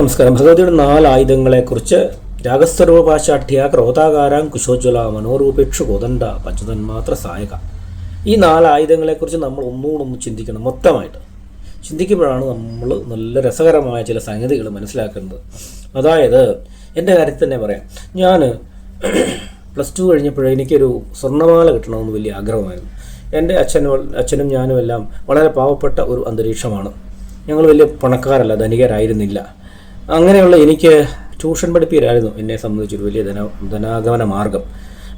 നമസ്കാരം. ഭഗവതിയുടെ നാല് ആയുധങ്ങളെക്കുറിച്ച് രാഗസ്വരൂപാശാഠ്യ ക്രോതാകാരം കുശോജ്വല മനോരൂപേക്ഷു കൊതണ്ട പഞ്ചതന്മാത്ര സഹായക ഈ നാല് ആയുധങ്ങളെക്കുറിച്ച് നമ്മൾ ഒന്നുകൂടെ ഒന്ന് ചിന്തിക്കണം മൊത്തമായിട്ട്. ചിന്തിക്കുമ്പോഴാണ് നമ്മൾ നല്ല രസകരമായ ചില സംഗതികൾ മനസ്സിലാക്കുന്നത്. അതായത് എന്റെ കാര്യത്തിൽ തന്നെ പറയാം. ഞാൻ പ്ലസ് ടു കഴിഞ്ഞപ്പോഴേ എനിക്കൊരു സ്വർണമാല കിട്ടണമെന്ന് വലിയ ആഗ്രഹമായിരുന്നു. എന്റെ അച്ഛനും അച്ഛനും ഞാനും എല്ലാം വളരെ പാവപ്പെട്ട ഒരു അന്തരീക്ഷമാണ്. ഞങ്ങൾ വലിയ പണക്കാരല്ല ധനികരായിരുന്നില്ല. അങ്ങനെയുള്ള എനിക്ക് ട്യൂഷൻ പഠിപ്പിക്കലായിരുന്നു എന്നെ സംബന്ധിച്ചൊരു വലിയ ധന ധനാഗമന മാർഗം.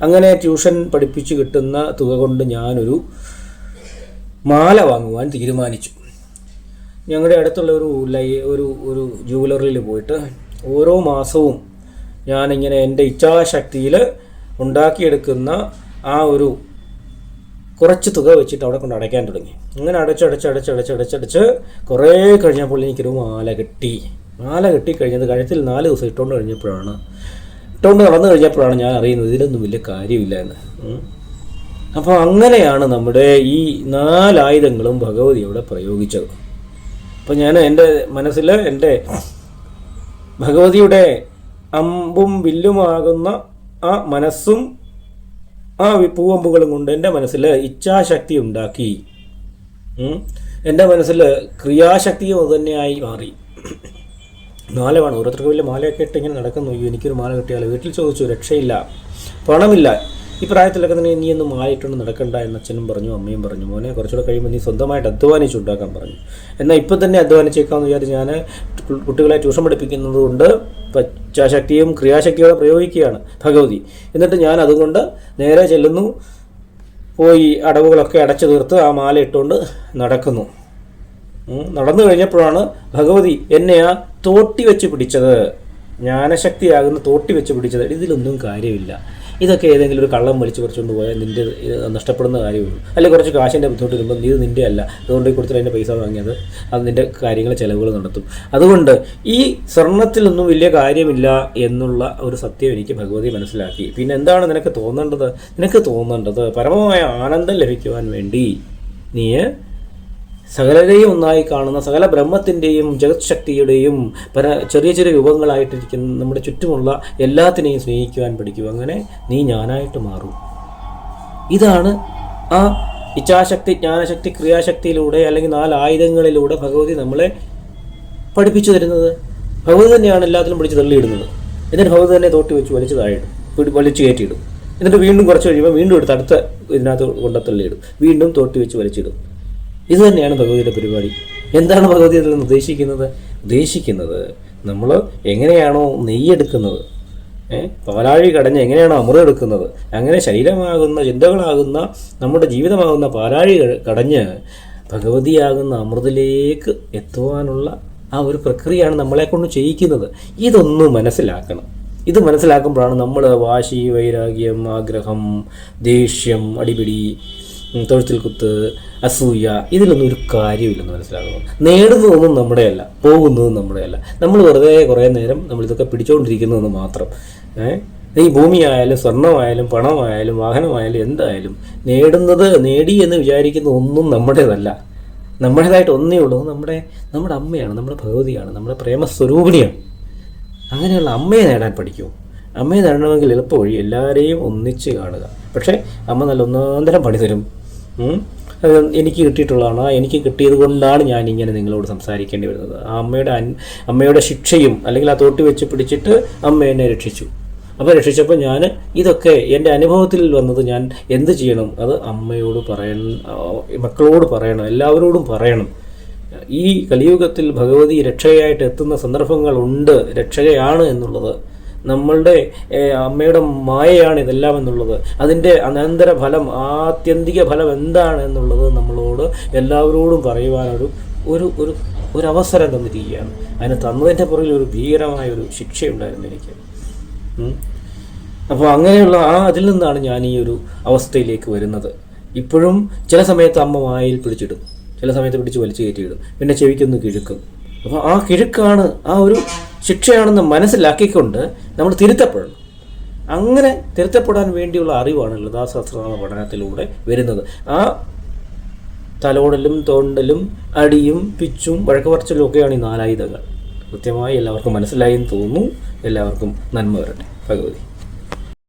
അങ്ങനെ ട്യൂഷൻ പഠിപ്പിച്ച് കിട്ടുന്ന തുക കൊണ്ട് ഞാനൊരു മാല വാങ്ങുവാൻ തീരുമാനിച്ചു. ഞങ്ങളുടെ അടുത്തുള്ള ഒരു ലൈ ഒരു ഒരു ജൂവലറിയിൽ പോയിട്ട് ഓരോ മാസവും ഞാനിങ്ങനെ എന്റെ ഇച്ഛാശക്തിയിൽ ഉണ്ടാക്കിയെടുക്കുന്ന ആ ഒരു കുറച്ച് തുക വെച്ചിട്ട് അവിടെ കൊണ്ട് അടയ്ക്കാൻ തുടങ്ങി. അങ്ങനെ അടച്ചടച്ച് കുറേ കഴിഞ്ഞപ്പോൾ എനിക്കൊരു മാല കിട്ടി. മാല കെട്ടിക്കഴിഞ്ഞത് കഴിഞ്ഞത് കഴുത്തിൽ നാല് ദിവസം ഇട്ടുകൊണ്ട് കഴിഞ്ഞപ്പോഴാണ്. ഇട്ടുകൊണ്ട് നടന്നു കഴിഞ്ഞപ്പോഴാണ് ഞാൻ അറിയുന്നത് ഇതിലൊന്നും വലിയ കാര്യമില്ല എന്ന്. അപ്പോൾ അങ്ങനെയാണ് നമ്മുടെ ഈ നാലായുധങ്ങളും ഭഗവതി അവിടെ പ്രയോഗിച്ചത്. അപ്പോൾ ഞാൻ എന്റെ മനസ്സിൽ എന്റെ ഭഗവതിയുടെ അമ്പും വില്ലുമാകുന്ന ആ മനസ്സും ആ പൂവമ്പുകളും കൊണ്ട് എന്റെ മനസ്സിൽ ഇച്ഛാശക്തി ഉണ്ടാക്കി. എന്റെ മനസ്സിൽ ക്രിയാശക്തിയും അതുതന്നെയായി മാറി. മാല വേണം ഓരോരുത്തർക്ക് വലിയ മാലയൊക്കെ ഇട്ട് ഇങ്ങനെ നടക്കുന്നു. അയ്യോ എനിക്കൊരു മാല കിട്ടിയാലോ? വീട്ടിൽ ചോദിച്ചു രക്ഷയില്ല. പണമില്ല. ഈ പ്രായത്തിലൊക്കെ തന്നെ നീ ഒന്നും മാല ഇട്ടുകൊണ്ട് നടക്കണ്ട എന്ന് അച്ഛനും പറഞ്ഞു അമ്മയും പറഞ്ഞു. മോനെ കുറച്ചുകൂടെ കഴിയുമ്പോൾ നീ സ്വന്തമായിട്ട് അധ്വാനിച്ച് ഉണ്ടാക്കാൻ പറഞ്ഞു. എന്നാൽ ഇപ്പം തന്നെ അധ്വാനിച്ചേക്കാമെന്ന് വിചാരിച്ച് ഞാൻ കുട്ടികളെ ട്യൂഷൻ പഠിപ്പിക്കുന്നത് കൊണ്ട് പച്ചാശക്തിയും ക്രിയാശക്തിയോടെ പ്രയോഗിക്കുകയാണ് ഭഗവതി. എന്നിട്ട് ഞാൻ അതുകൊണ്ട് നേരെ ചെല്ലുന്നു. പോയി അടവുകളൊക്കെ അടച്ചു തീർത്ത് ആ മാല ഇട്ടുകൊണ്ട് നടക്കുന്നു. നടന്നു കഴിഞ്ഞപ്പോഴാണ് ഭഗവതി എന്നെ ആ തോട്ടി വെച്ച് പിടിച്ചത്. ജ്ഞാനശക്തിയാകുന്ന തോട്ടി വെച്ച് പിടിച്ചത്. ഇതിലൊന്നും കാര്യമില്ല. ഇതൊക്കെ ഏതെങ്കിലും ഒരു കള്ളം വലിച്ചു പറിച്ചുകൊണ്ട് പോയാൽ ഇത് നഷ്ടപ്പെടുന്ന കാര്യമുള്ളൂ. അല്ലെങ്കിൽ കുറച്ച് കാശിന്റെ ബുദ്ധിമുട്ട് വരുമ്പോൾ നീ നിന്റെ അല്ല. അതുകൊണ്ട് കൊടുത്തിട്ട് അതിന്റെ പൈസ വാങ്ങിയത് അത് നിന്റെ കാര്യങ്ങൾ ചിലവുകൾ നടത്തും. അതുകൊണ്ട് ഈ സ്വർണത്തിലൊന്നും വലിയ കാര്യമില്ല എന്നുള്ള ഒരു സത്യം എനിക്ക് ഭഗവതി മനസ്സിലാക്കി. പിന്നെ എന്താണ് നിനക്ക് തോന്നേണ്ടത്? നിനക്ക് തോന്നേണ്ടത് പരമമായ ആനന്ദം ലഭിക്കുവാൻ വേണ്ടി നീ സകലരെയും ഒന്നായി കാണുന്ന സകല ബ്രഹ്മത്തിന്റെയും ജഗത് ശക്തിയുടെയും പല ചെറിയ ചെറിയ രൂപങ്ങളായിട്ടിരിക്കുന്ന നമ്മുടെ ചുറ്റുമുള്ള എല്ലാത്തിനെയും സ്നേഹിക്കുവാൻ പഠിക്കൂ അങ്ങനെ നീ ഞാനായിട്ട് മാറും. ഇതാണ് ആ ഇച്ഛാശക്തി ജ്ഞാനശക്തി ക്രിയാശക്തിയിലൂടെ അല്ലെങ്കിൽ നാല് ആയുധങ്ങളിലൂടെ ഭഗവതി നമ്മളെ പഠിപ്പിച്ചു തരുന്നത്. ഭഗവതി തന്നെയാണ് എല്ലാത്തിലും പിടിച്ച് തള്ളിയിടുന്നത്. എന്നിട്ട് ഭഗവതി തന്നെ തോട്ടി വെച്ച് വലിച്ചു താഴെയിടും. വലിച്ചു കയറ്റിയിടും. എന്നിട്ട് വീണ്ടും കുറച്ച് കഴിയുമ്പോൾ വീണ്ടും എടുത്ത് അടുത്ത ഇതിനകത്ത് കൊണ്ടത്തള്ളിയിടും. വീണ്ടും തോട്ടി വെച്ച് വലിച്ചിടും. ഇത് തന്നെയാണ് ഭഗവതിയുടെ പരിപാടി. എന്താണ് ഭഗവതി അതിൽ നിന്ന് ഉദ്ദേശിക്കുന്നത് ഉദ്ദേശിക്കുന്നത് നമ്മൾ എങ്ങനെയാണോ നെയ്യെടുക്കുന്നത് പാലാഴി കടഞ്ഞ് എങ്ങനെയാണോ അമൃതം എടുക്കുന്നത് അങ്ങനെ ശരീരമാകുന്ന ചിന്തകളാകുന്ന നമ്മുടെ ജീവിതമാകുന്ന പാലാഴി കടഞ്ഞ് ഭഗവതിയാകുന്ന അമൃതിലേക്ക് എത്തുവാനുള്ള ആ ഒരു പ്രക്രിയയാണ് നമ്മളെ കൊണ്ട് ചെയ്യിക്കുന്നത്. ഇതൊന്നും മനസ്സിലാക്കണം. ഇത് മനസ്സിലാക്കുമ്പോഴാണ് നമ്മൾ വാശി വൈരാഗ്യം ആഗ്രഹം ദേഷ്യം അടിപിടി തൊഴുത്തിൽ കുത്ത് അസൂയ ഇതിലൊന്നും ഒരു കാര്യമില്ലെന്ന് മനസ്സിലാകുന്നു നേടുന്നതൊന്നും നമ്മുടെയല്ല പോകുന്നതും നമ്മുടെയല്ല. നമ്മൾ വെറുതെ കുറേ നേരം നമ്മളിതൊക്കെ പിടിച്ചുകൊണ്ടിരിക്കുന്നതെന്ന് മാത്രം. ഈ ഭൂമിയായാലും സ്വർണമായാലും പണമായാലും വാഹനമായാലും എന്തായാലും നേടുന്നത് നേടി എന്ന് വിചാരിക്കുന്ന ഒന്നും നമ്മുടേതല്ല. നമ്മുടേതായിട്ട് ഒന്നേ ഉള്ളൂ. നമ്മുടെ നമ്മുടെ അമ്മയാണ് നമ്മുടെ ഭഗവതിയാണ് നമ്മുടെ പ്രേമസ്വരൂപിണിയാണ്. അങ്ങനെയുള്ള അമ്മയെ നേടാൻ പഠിക്കൂ. അമ്മയെ നേടണമെങ്കിൽ എളുപ്പ വഴി എല്ലാവരെയും ഒന്നിച്ച് കാണുക. പക്ഷേ അമ്മ നല്ല ഒന്നാന്തരം പണി തരും. എനിക്ക് കിട്ടിയിട്ടുള്ളതാണ്. എനിക്ക് കിട്ടിയത് കൊണ്ടാണ് ഞാൻ ഇങ്ങനെ നിങ്ങളോട് സംസാരിക്കേണ്ടി വരുന്നത്. ആ അമ്മയുടെ അമ്മയുടെ ശിക്ഷയും അല്ലെങ്കിൽ ആ തോട്ടി വെച്ച് പിടിച്ചിട്ട് അമ്മ എന്നെ രക്ഷിച്ചു. അപ്പോൾ രക്ഷിച്ചപ്പോൾ ഞാൻ ഇതൊക്കെ എന്റെ അനുഭവത്തിൽ വന്നത് ഞാൻ എന്ത് ചെയ്യണം? അത് അമ്മയോട് പറയണം. മക്കളോട് പറയണം. എല്ലാവരോടും പറയണം. ഈ കലിയുഗത്തിൽ ഭഗവതി രക്ഷയായിട്ട് എത്തുന്ന സന്ദർഭങ്ങളുണ്ട്. രക്ഷകയാണ് എന്നുള്ളത്. നമ്മളുടെ അമ്മയുടെ മായയാണ് ഇതെല്ലാം എന്നുള്ളത്. അതിന്റെ അനന്തര ഫലം ആത്യന്തിക ഫലം എന്താണ് എന്നുള്ളത് നമ്മളോട് എല്ലാവരോടും പറയുവാനൊരു ഒരു ഒരു ഒരു അവസരം തന്നിരിക്കുകയാണ്. അതിന് തന്നതിന്റെ പുറകിൽ ഒരു ഭീകരമായ ഒരു ശിക്ഷയുണ്ടായിരുന്നു എനിക്ക്. അപ്പോൾ അങ്ങനെയുള്ള ആ അതിൽ നിന്നാണ് ഞാൻ ഈ ഒരു അവസ്ഥയിലേക്ക് വരുന്നത്. ഇപ്പോഴും ചില സമയത്ത് അമ്മ വായിൽ പിടിച്ചിടും. ചില സമയത്ത് പിടിച്ച് വലിച്ചു കയറ്റിയിടും. പിന്നെ ചെവിക്കൊന്ന് കിഴുക്കും. അപ്പോൾ ആ കിഴുക്കാണ് ആ ഒരു ശിക്ഷയാണെന്ന് മനസ്സിലാക്കിക്കൊണ്ട് നമ്മൾ തിരുത്തപ്പെടണം. അങ്ങനെ തിരുത്തപ്പെടാൻ വേണ്ടിയുള്ള അറിവാണ് ലതാശാസ്ത്രനാമ പഠനത്തിലൂടെ വരുന്നത്. ആ തലോടലും തോണ്ടലും അടിയും പിച്ചും വഴക്ക് പറച്ചിലും ഒക്കെയാണ് ഈ നാലായുധങ്ങൾ. കൃത്യമായി എല്ലാവർക്കും മനസ്സിലായി എന്ന് തോന്നുന്നു. എല്ലാവർക്കും നന്മ വരട്ടെ. ഭഗവതി.